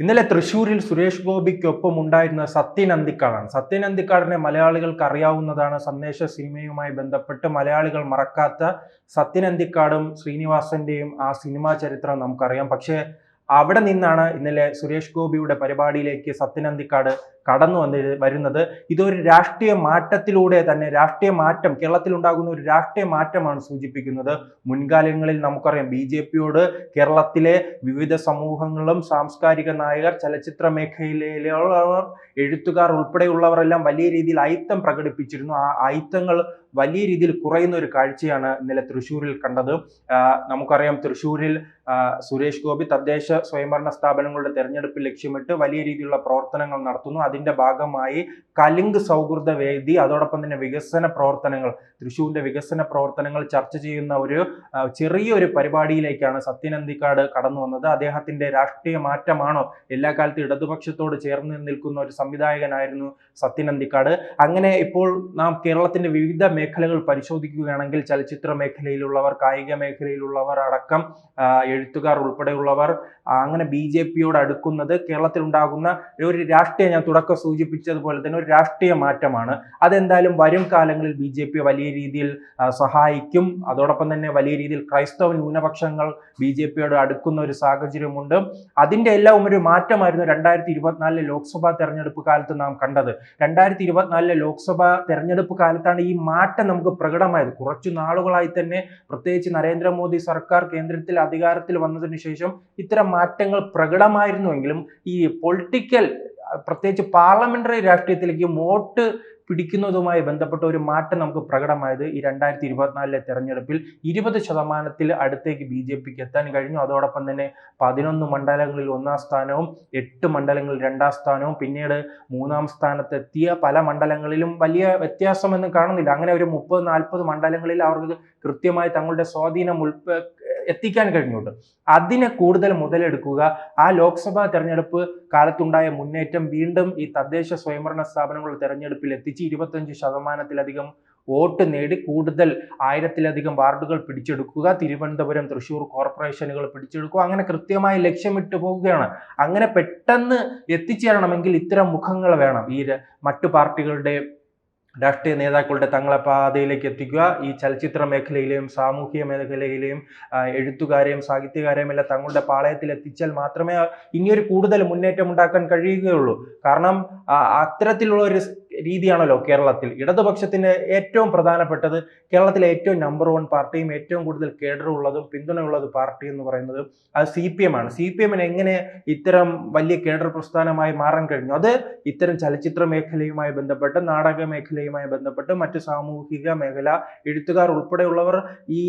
ഇന്നലെ തൃശ്ശൂരിൽ സുരേഷ് ഗോപിക്കൊപ്പം ഉണ്ടായിരുന്ന സത്യൻ അന്തിക്കാടാണ്. സത്യൻ അന്തിക്കാടിനെ മലയാളികൾക്ക് അറിയാവുന്നതാണ് സന്ദേശ സിനിമയുമായി ബന്ധപ്പെട്ട് മലയാളികൾ മറക്കാത്ത സത്യൻ അന്തിക്കാടും ശ്രീനിവാസന്റെയും ആ സിനിമാ ചരിത്രം നമുക്കറിയാം. പക്ഷേ അവിടെ നിന്നാണ് ഇന്നലെ സുരേഷ് ഗോപിയുടെ പരിപാടിയിലേക്ക് സത്യൻ അന്തിക്കാട് കടന്നു വന്ന് വരുന്നത് ഇതൊരു രാഷ്ട്രീയ മാറ്റത്തിലൂടെ തന്നെ രാഷ്ട്രീയ മാറ്റം കേരളത്തിൽ ഉണ്ടാകുന്ന ഒരു രാഷ്ട്രീയ മാറ്റമാണ് സൂചിപ്പിക്കുന്നത്. മുൻകാലങ്ങളിൽ നമുക്കറിയാം ബി ജെ പിയോട് കേരളത്തിലെ വിവിധ സമൂഹങ്ങളും സാംസ്കാരിക നായകർ ചലച്ചിത്ര മേഖലയിലുള്ളവർ എഴുത്തുകാർ ഉൾപ്പെടെയുള്ളവരെല്ലാം വലിയ രീതിയിൽ അയിത്തം പ്രകടിപ്പിച്ചിരുന്നു. ആ അയിത്തങ്ങൾ വലിയ രീതിയിൽ കുറയുന്ന ഒരു കാഴ്ചയാണ് ഇന്നലെ തൃശ്ശൂരിൽ കണ്ടത്. നമുക്കറിയാം തൃശ്ശൂരിൽ സുരേഷ് ഗോപി തദ്ദേശ സ്വയംഭരണ സ്ഥാപനങ്ങളുടെ തെരഞ്ഞെടുപ്പ് ലക്ഷ്യമിട്ട് വലിയ രീതിയിലുള്ള പ്രവർത്തനങ്ങൾ നടത്തുന്നു. അതിന്റെ ഭാഗമായി കലിംഗ് സൗഹൃദ വേദി അതോടൊപ്പം തന്നെ വികസന പ്രവർത്തനങ്ങൾ തൃശ്ശൂരിന്റെ വികസന പ്രവർത്തനങ്ങൾ ചർച്ച ചെയ്യുന്ന ഒരു ചെറിയൊരു പരിപാടിയിലേക്കാണ് സത്യനന്ദിക്കാട് കടന്നു വന്നത്. അദ്ദേഹത്തിന്റെ രാഷ്ട്രീയ മാറ്റമാണോ എല്ലാ കാലത്തും ഇടതുപക്ഷത്തോട് ചേർന്ന് നിൽക്കുന്ന ഒരു സംവിധായകനായിരുന്നു സത്യനന്ദിക്കാട്. അങ്ങനെ ഇപ്പോൾ നാം കേരളത്തിന്റെ വിവിധ മേഖലകൾ പരിശോധിക്കുകയാണെങ്കിൽ ചലച്ചിത്ര മേഖലയിലുള്ളവർ കായിക മേഖലയിലുള്ളവർ അടക്കം എഴുത്തുകാർ ഉൾപ്പെടെയുള്ളവർ അങ്ങനെ ബി ജെ പിയോട് അടുക്കുന്നത് കേരളത്തിൽ ഉണ്ടാകുന്ന ഒരു രാഷ്ട്രീയ ഞാൻ തുടക്കം സൂചിപ്പിച്ചതുപോലെ തന്നെ ഒരു രാഷ്ട്രീയ മാറ്റമാണ്. അതെന്തായാലും വരും കാലങ്ങളിൽ ബി ജെ പി വലിയ രീതിയിൽ സഹായിക്കും. അതോടൊപ്പം തന്നെ വലിയ രീതിയിൽ ക്രൈസ്തവ ന്യൂനപക്ഷങ്ങൾ ബി ജെ പിയോട് അടുക്കുന്ന ഒരു സാഹചര്യമുണ്ട്. അതിന്റെ എല്ലാം ഒരു മാറ്റമായിരുന്നു രണ്ടായിരത്തി ഇരുപത്തിനാലിലെ ലോക്സഭാ തെരഞ്ഞെടുപ്പ് കാലത്ത് നാം കണ്ടത്. രണ്ടായിരത്തി ഇരുപത്തിനാലിലെ ലോക്സഭാ തെരഞ്ഞെടുപ്പ് കാലത്താണ് ഈ മാറ്റം നമുക്ക് പ്രകടമായത്. കുറച്ചു നാളുകളായി തന്നെ പ്രത്യേകിച്ച് നരേന്ദ്രമോദി സർക്കാർ കേന്ദ്രത്തിൽ അധികാരത്തിൽ വന്നതിന് ശേഷം ഇത്തരം മാറ്റങ്ങൾ പ്രകടമായിരുന്നുവെങ്കിലും ഈ പൊളിറ്റിക്കൽ പ്രത്യേകിച്ച് പാർലമെന്ററി രാഷ്ട്രീയത്തിലേക്ക് വോട്ട് പിടിക്കുന്നതുമായി ബന്ധപ്പെട്ട ഒരു മാറ്റം നമുക്ക് പ്രകടമായത് ഈ രണ്ടായിരത്തി ഇരുപത്തിനാലിലെ തെരഞ്ഞെടുപ്പിൽ ഇരുപത് ശതമാനത്തിൽ അടുത്തേക്ക് ബി ജെ പിക്ക് എത്താൻ കഴിഞ്ഞു. അതോടൊപ്പം തന്നെ പതിനൊന്ന് മണ്ഡലങ്ങളിൽ ഒന്നാം സ്ഥാനവും എട്ട് മണ്ഡലങ്ങളിൽ രണ്ടാം സ്ഥാനവും പിന്നീട് മൂന്നാം സ്ഥാനത്തെത്തിയ പല മണ്ഡലങ്ങളിലും വലിയ വ്യത്യാസമൊന്നും കാണുന്നില്ല. അങ്ങനെ ഒരു മുപ്പത് നാൽപ്പത് മണ്ഡലങ്ങളിൽ അവർക്ക് കൃത്യമായി തങ്ങളുടെ സ്വാധീനം ഉൾപ്പ എത്തിക്കാൻ കഴിഞ്ഞുണ്ട് അതിനെ കൂടുതൽ മുതലെടുക്കുക. ആ ലോക്സഭാ തെരഞ്ഞെടുപ്പ് കാലത്തുണ്ടായ മുന്നേറ്റം വീണ്ടും ഈ തദ്ദേശ സ്വയംഭരണ സ്ഥാപനങ്ങളുടെ തെരഞ്ഞെടുപ്പിൽ എത്തിച്ച് ഇരുപത്തഞ്ച് ശതമാനത്തിലധികം വോട്ട് നേടി കൂടുതൽ ആയിരത്തിലധികം വാർഡുകൾ പിടിച്ചെടുക്കുക. തിരുവനന്തപുരം തൃശൂർ കോർപ്പറേഷനുകൾ പിടിച്ചെടുക്കുക. അങ്ങനെ കൃത്യമായി ലക്ഷ്യമിട്ട് പോവുകയാണ്. അങ്ങനെ പെട്ടെന്ന് എത്തിച്ചേരണമെങ്കിൽ ഇത്തരം മുഖങ്ങൾ വേണം. ഈ മറ്റു പാർട്ടികളുടെ രാഷ്ട്രീയ നേതാക്കളുടെ തങ്ങളെ പാതയിലേക്ക് എത്തിക്കുക. ഈ ചലച്ചിത്ര മേഖലയിലെയും സാമൂഹിക മേഖലയിലെയും എഴുത്തുകാരെയും സാഹിത്യകാരെയും എല്ലാം തങ്ങളുടെ പാളയത്തിൽ എത്തിച്ചാൽ മാത്രമേ ഇനിയൊരു കൂടുതൽ മുന്നേറ്റം ഉണ്ടാക്കാൻ കഴിയുകയുള്ളൂ. കാരണം അത്തരത്തിലുള്ള ഒരു രീതിയാണല്ലോ കേരളത്തിൽ. ഇടതുപക്ഷത്തിന് ഏറ്റവും പ്രധാനപ്പെട്ടത് കേരളത്തിലെ ഏറ്റവും നമ്പർ വൺ പാർട്ടിയും ഏറ്റവും കൂടുതൽ കേഡറുള്ളതും പിന്തുണയുള്ളത് പാർട്ടി എന്ന് പറയുന്നത് അത് സി പി എം ആണ്. സി പി എമ്മിന് എങ്ങനെ ഇത്തരം വലിയ കേഡർ പ്രസ്ഥാനമായി മാറാൻ കഴിഞ്ഞു? അത് ഇത്തരം ചലച്ചിത്ര മേഖലയുമായി ബന്ധപ്പെട്ട് നാടക മേഖലയുമായി ബന്ധപ്പെട്ട് മറ്റ് സാമൂഹിക മേഖല എഴുത്തുകാർ ഉൾപ്പെടെയുള്ളവർ ഈ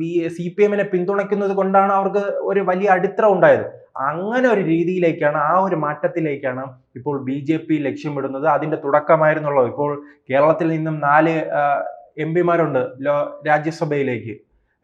ബി സി പി എമ്മിനെ പിന്തുണയ്ക്കുന്നത് കൊണ്ടാണ് അവർക്ക് ഒരു വലിയ അടിത്തറ ഉണ്ടായത്. അങ്ങനെ ഒരു രീതിയിലേക്കാണ് ആ ഒരു മാറ്റത്തിലേക്കാണ് ഇപ്പോൾ ബി ജെ പി ലക്ഷ്യമിടുന്നത്. അതിന്റെ തുടക്കമായിരുന്നുള്ളൂ ഇപ്പോൾ കേരളത്തിൽ നിന്നും നാല് എം പിമാരുണ്ട് രാജ്യസഭയിലേക്ക്.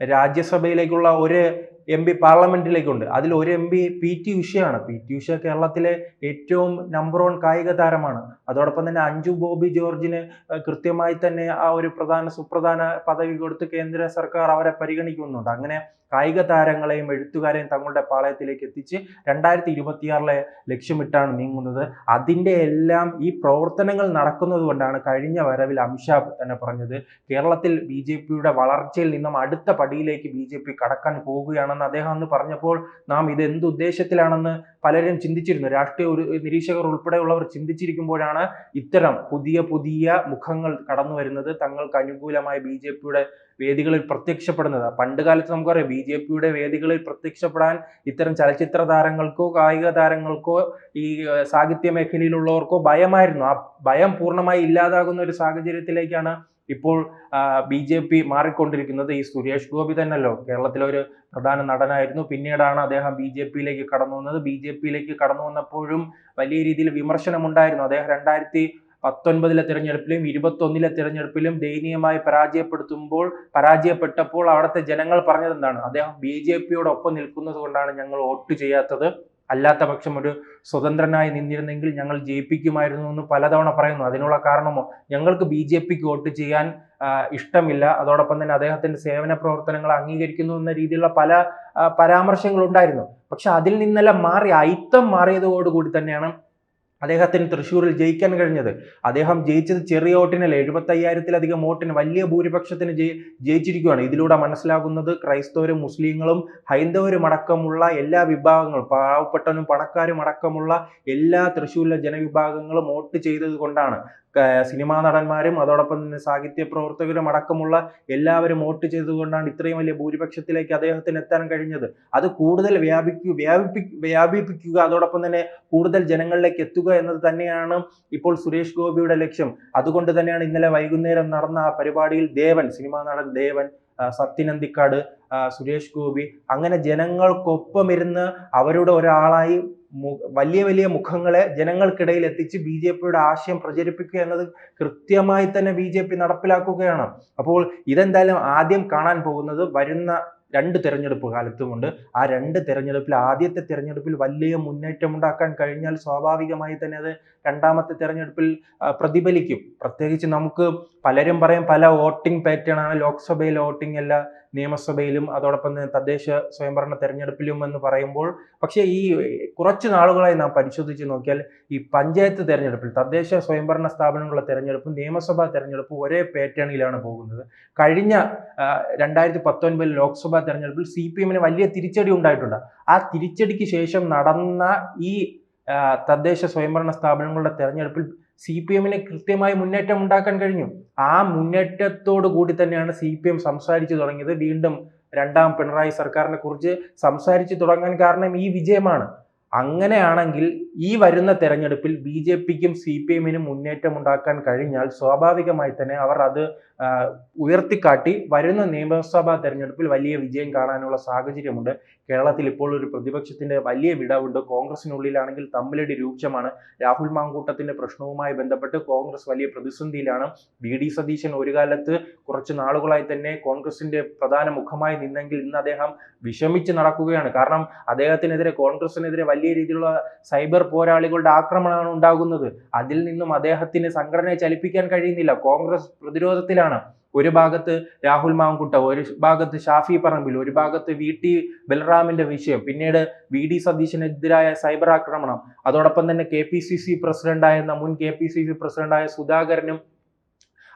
രാജ്യസഭയിലേക്കുള്ള ഒരു എം പി പാർലമെന്റിലേക്കുണ്ട്. അതിൽ ഒരു എം പി പി ടി ഉഷയാണ്. പി ടി ഉഷ കേരളത്തിലെ ഏറ്റവും നമ്പർ വൺ കായിക താരമാണ്. അതോടൊപ്പം തന്നെ അഞ്ചു ബോബി ജോർജിന് കൃത്യമായി തന്നെ ആ ഒരു പ്രധാന സുപ്രധാന പദവി കൊടുത്ത് കേന്ദ്ര സർക്കാർ അവരെ പരിഗണിക്കുന്നുണ്ട്. അങ്ങനെ കായിക താരങ്ങളെയും എഴുത്തുകാരെയും തങ്ങളുടെ പാളയത്തിലേക്ക് എത്തിച്ച് രണ്ടായിരത്തി ഇരുപത്തിയാറിലെ ലക്ഷ്യമിട്ടാണ് നീങ്ങുന്നത്. അതിന്റെ എല്ലാം ഈ പ്രവർത്തനങ്ങൾ നടക്കുന്നത് കൊണ്ടാണ് കഴിഞ്ഞ വരവിൽ അമിത്ഷാ തന്നെ പറഞ്ഞത് കേരളത്തിൽ ബി വളർച്ചയിൽ നിന്നും അടുത്ത പടിയിലേക്ക് ബി ജെ പി കടക്കാൻ അദ്ദേഹം അന്ന് പറഞ്ഞപ്പോൾ നാം ഇത് എന്ത് ഉദ്ദേശത്തിലാണെന്ന് പലരും ചിന്തിച്ചിരുന്നു. രാഷ്ട്രീയ ഒരു നിരീക്ഷകർ ഉൾപ്പെടെയുള്ളവർ ചിന്തിച്ചിരിക്കുമ്പോഴാണ് ഇത്തരം പുതിയ പുതിയ മുഖങ്ങൾ കടന്നു വരുന്നത്. തങ്ങൾക്ക് അനുകൂലമായ ബി ജെ പിയുടെ വേദികളിൽ പ്രത്യക്ഷപ്പെടുന്നത്. പണ്ട് കാലത്ത് നമുക്കറിയാം ബി ജെ പിയുടെ വേദികളിൽ പ്രത്യക്ഷപ്പെടാൻ ഇത്തരം ചലച്ചിത്ര താരങ്ങൾക്കോ കായിക താരങ്ങൾക്കോ ഈ സാഹിത്യ മേഖലയിലുള്ളവർക്കോ ഭയമായിരുന്നു. ആ ഭയം പൂർണമായി ഇല്ലാതാകുന്ന ഒരു സാഹചര്യത്തിലേക്കാണ് ഇപ്പോൾ ബി ജെ പി മാറിക്കൊണ്ടിരിക്കുന്നത് ഈ സുരേഷ് ഗോപി തന്നെയല്ലോ. കേരളത്തിലെ ഒരു പ്രധാന നടനായിരുന്നു. പിന്നീടാണ് അദ്ദേഹം ബി ജെ പിയിലേക്ക് കടന്നു വന്നത്. ബി ജെ പിയിലേക്ക് കടന്നു വന്നപ്പോഴും വലിയ രീതിയിൽ വിമർശനം ഉണ്ടായിരുന്നു അദ്ദേഹം രണ്ടായിരത്തി പത്തൊൻപതിലെ തിരഞ്ഞെടുപ്പിലും ഇരുപത്തൊന്നിലെ തിരഞ്ഞെടുപ്പിലും ദയനീയമായി പരാജയപ്പെടുത്തുമ്പോൾ പരാജയപ്പെട്ടപ്പോൾ അവിടുത്തെ ജനങ്ങൾ പറഞ്ഞത് എന്താണ് അദ്ദേഹം ബി ജെ പിയോടൊപ്പം നിൽക്കുന്നത് കൊണ്ടാണ് ഞങ്ങൾ വോട്ട് ചെയ്യാത്തത്. അല്ലാത്ത പക്ഷം ഒരു സ്വതന്ത്രനായി നിന്നിരുന്നെങ്കിൽ ഞങ്ങൾ ജയിപ്പിക്കുമായിരുന്നു എന്ന് പലതവണ പറയുന്നു. അതിനുള്ള കാരണമോ? ഞങ്ങൾക്ക് ബി ജെ പിക്ക് വോട്ട് ചെയ്യാൻ ഇഷ്ടമില്ല. അതോടൊപ്പം തന്നെ അദ്ദേഹത്തിന്റെ സേവന പ്രവർത്തനങ്ങൾ അംഗീകരിക്കുന്നു എന്ന രീതിയിലുള്ള പല പരാമർശങ്ങളുണ്ടായിരുന്നു. പക്ഷെ അതിൽ നിന്നെല്ലാം മാറി അയിത്തം മാറിയതോടുകൂടി തന്നെയാണ് അദ്ദേഹത്തിന് തൃശ്ശൂരിൽ ജയിക്കാൻ കഴിഞ്ഞത്. അദ്ദേഹം ജയിച്ചത് ചെറിയ വോട്ടിനല്ല എഴുപത്തി അയ്യായിരത്തിലധികം വോട്ടിന് വലിയ ഭൂരിപക്ഷത്തിന് ജയി ജയിച്ചിരിക്കുകയാണ്. ഇതിലൂടെ മനസ്സിലാകുന്നത് ക്രൈസ്തവരും മുസ്ലിങ്ങളും ഹൈന്ദവരും അടക്കമുള്ള എല്ലാ വിഭാഗങ്ങളും പാവപ്പെട്ടവനും പണക്കാരും അടക്കമുള്ള എല്ലാ തൃശ്ശൂരിലെ ജനവിഭാഗങ്ങളും വോട്ട് ചെയ്തത് കൊണ്ടാണ്. സിനിമാ നടന്മാരും അതോടൊപ്പം തന്നെ സാഹിത്യ പ്രവർത്തകരും അടക്കമുള്ള എല്ലാവരും വോട്ട് ചെയ്തുകൊണ്ടാണ് ഇത്രയും വലിയ ഭൂരിപക്ഷത്തിലേക്ക് അദ്ദേഹത്തിന് എത്താൻ കഴിഞ്ഞത്. അത് കൂടുതൽ വ്യാപിക്കു വ്യാപിപ്പി വ്യാപിപ്പിക്കുക അതോടൊപ്പം തന്നെ കൂടുതൽ ജനങ്ങളിലേക്ക് എത്തുക എന്നത് തന്നെയാണ് ഇപ്പോൾ സുരേഷ് ഗോപിയുടെ ലക്ഷ്യം. അതുകൊണ്ട് തന്നെയാണ് ഇന്നലെ വൈകുന്നേരം നടന്ന ആ പരിപാടിയിൽ ദേവൻ സിനിമാ നടൻ ദേവൻ സത്യനന്തിക്കാട് സുരേഷ് ഗോപി അങ്ങനെ ജനങ്ങൾക്കൊപ്പം ഇരുന്ന് അവരുടെ ഒരാളായി വലിയ വലിയ മുഖങ്ങളെ ജനങ്ങൾക്കിടയിൽ എത്തിച്ച് ബി ജെ പിയുടെ ആശയം പ്രചരിപ്പിക്കുക എന്നത് കൃത്യമായി തന്നെ ബി ജെ പി നടപ്പിലാക്കുകയാണ്. അപ്പോൾ ഇതെന്തായാലും ആദ്യം കാണാൻ പോകുന്നത് വരുന്ന രണ്ട് തിരഞ്ഞെടുപ്പ് കാലത്തുമുണ്ട്. ആ രണ്ട് തിരഞ്ഞെടുപ്പിൽ ആദ്യത്തെ തിരഞ്ഞെടുപ്പിൽ വലിയ മുന്നേറ്റം ഉണ്ടാക്കാൻ കഴിഞ്ഞാൽ സ്വാഭാവികമായി തന്നെ അത് രണ്ടാമത്തെ തെരഞ്ഞെടുപ്പിൽ പ്രതിഫലിക്കും. പ്രത്യേകിച്ച് നമുക്ക് പലരും പറയും പല വോട്ടിംഗ് പാറ്റേൺ ആണ്. ലോക്സഭയിലെ വോട്ടിംഗ് അല്ല നിയമസഭയിലും അതോടൊപ്പം തന്നെ തദ്ദേശ സ്വയംഭരണ തെരഞ്ഞെടുപ്പിലും എന്ന് പറയുമ്പോൾ പക്ഷേ ഈ കുറച്ച് നാളുകളായി നാം പരിശോധിച്ച് നോക്കിയാൽ ഈ പഞ്ചായത്ത് തെരഞ്ഞെടുപ്പിൽ തദ്ദേശ സ്വയംഭരണ സ്ഥാപനങ്ങളുടെ തെരഞ്ഞെടുപ്പും നിയമസഭാ തെരഞ്ഞെടുപ്പും ഒരേ പാറ്റേണിലാണ് പോകുന്നത്. കഴിഞ്ഞ രണ്ടായിരത്തി പത്തൊൻപതിൽ ലോക്സഭാ തെരഞ്ഞെടുപ്പിൽ സി പി എമ്മിന് വലിയ തിരിച്ചടി ഉണ്ടായിട്ടുണ്ട്. ആ തിരിച്ചടിക്ക് ശേഷം നടന്ന ഈ തദ്ദേശ സ്വയംഭരണ സ്ഥാപനങ്ങളുടെ തെരഞ്ഞെടുപ്പിൽ സി പി എമ്മിന് കൃത്യമായി മുന്നേറ്റം ഉണ്ടാക്കാൻ കഴിഞ്ഞു. ആ മുന്നേറ്റത്തോടു കൂടി തന്നെയാണ് സി പി എം സംസാരിച്ചു തുടങ്ങിയത്. വീണ്ടും രണ്ടാം പിണറായി സർക്കാരിനെ കുറിച്ച് സംസാരിച്ചു തുടങ്ങാൻ കാരണം ഈ വിജയമാണ്. അങ്ങനെയാണെങ്കിൽ ഈ വരുന്ന തെരഞ്ഞെടുപ്പിൽ ബി ജെ പിക്കും സി പി എമ്മിനും മുന്നേറ്റം ഉണ്ടാക്കാൻ കഴിഞ്ഞാൽ സ്വാഭാവികമായി തന്നെ അവർ അത് ഉയർത്തിക്കാട്ടി വരുന്ന നിയമസഭാ തെരഞ്ഞെടുപ്പിൽ വലിയ വിജയം കാണാനുള്ള സാഹചര്യമുണ്ട്. കേരളത്തിൽ ഇപ്പോൾ ഒരു പ്രതിപക്ഷത്തിന്റെ വലിയ വിടവുണ്ട്. കോൺഗ്രസിനുള്ളിലാണെങ്കിൽ തമ്മിലടി രൂക്ഷമാണ്. രാഹുൽ മാങ്കൂട്ടത്തിന്റെ പ്രശ്നവുമായി ബന്ധപ്പെട്ട് കോൺഗ്രസ് വലിയ പ്രതിസന്ധിയിലാണ്. വി ഡി സതീശൻ ഒരു കാലത്ത് കുറച്ച് നാളുകളായി തന്നെ കോൺഗ്രസിന്റെ പ്രധാന മുഖമായി നിന്നെങ്കിൽ ഇന്ന് അദ്ദേഹം വിഷമിച്ച് നടക്കുകയാണ്. കാരണം അദ്ദേഹത്തിനെതിരെ കോൺഗ്രസിനെതിരെ വലിയ രീതിയിലുള്ള സൈബർ പോരാളികളുടെ ആക്രമണമാണ് ഉണ്ടാകുന്നത്. അതിൽ നിന്നും അദ്ദേഹത്തിന് സംഘടനയെ ചലിപ്പിക്കാൻ കഴിയുന്നില്ല. കോൺഗ്രസ് പ്രതിരോധത്തിലാണ്. ഒരു ഭാഗത്ത് രാഹുൽ മാങ്കുട്ട ഒരു ഭാഗത്ത് ഷാഫി പറമ്പിൽ ഒരു ഭാഗത്ത് വി ടി ബൽറാമിന്റെ വിഷയം പിന്നീട് വി ഡി സതീശനെതിരായ സൈബർ ആക്രമണം അതോടൊപ്പം തന്നെ കെ പി സി സി പ്രസിഡന്റായിരുന്ന മുൻ കെ പി സി സി പ്രസിഡന്റായ സുധാകരനും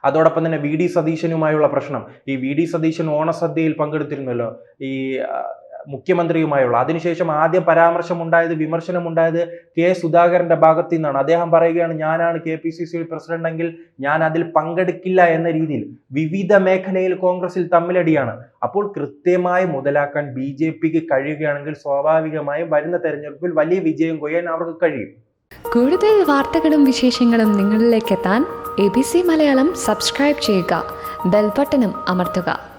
അതോടൊപ്പം തന്നെ വി ഡി സതീശനുമായുള്ള പ്രശ്നം. ഈ വി ഡി സതീശൻ ഓണസദ്യയിൽ പങ്കെടുത്തിരുന്നല്ലോ. ഈ മുഖ്യമന്ത്രിയുമായുള്ള. അതിനുശേഷം ആദ്യം പരാമർശമുണ്ടായത് വിമർശനമുണ്ടായത് കെ സുധാകരന്റെ ഭാഗത്തു നിന്നാണ് അദ്ദേഹം പറയുകയാണ് ഞാനാണ് K P C C president എങ്കിൽ ഞാൻ അതിൽ പങ്കെടുക്കില്ല എന്ന രീതിയിൽ. വിവിധ മേഖലയിൽ കോൺഗ്രസിൽ തമ്മിലടിയാണ്. അപ്പോൾ കൃത്യമായി മുതലാക്കാൻ ബി ജെ പിക്ക് കഴിയുകയാണെങ്കിൽ സ്വാഭാവികമായും വരുന്ന തെരഞ്ഞെടുപ്പിൽ വലിയ വിജയം കൊയ്യാൻ അവർക്ക് കഴിയും. കൂടുതൽ വാർത്തകളും വിശേഷങ്ങളും നിങ്ങളിലേക്ക് എത്താൻ A B C Malayalam subscribe ചെയ്യുക. ബെൽബട്ടനും അമർത്തുക.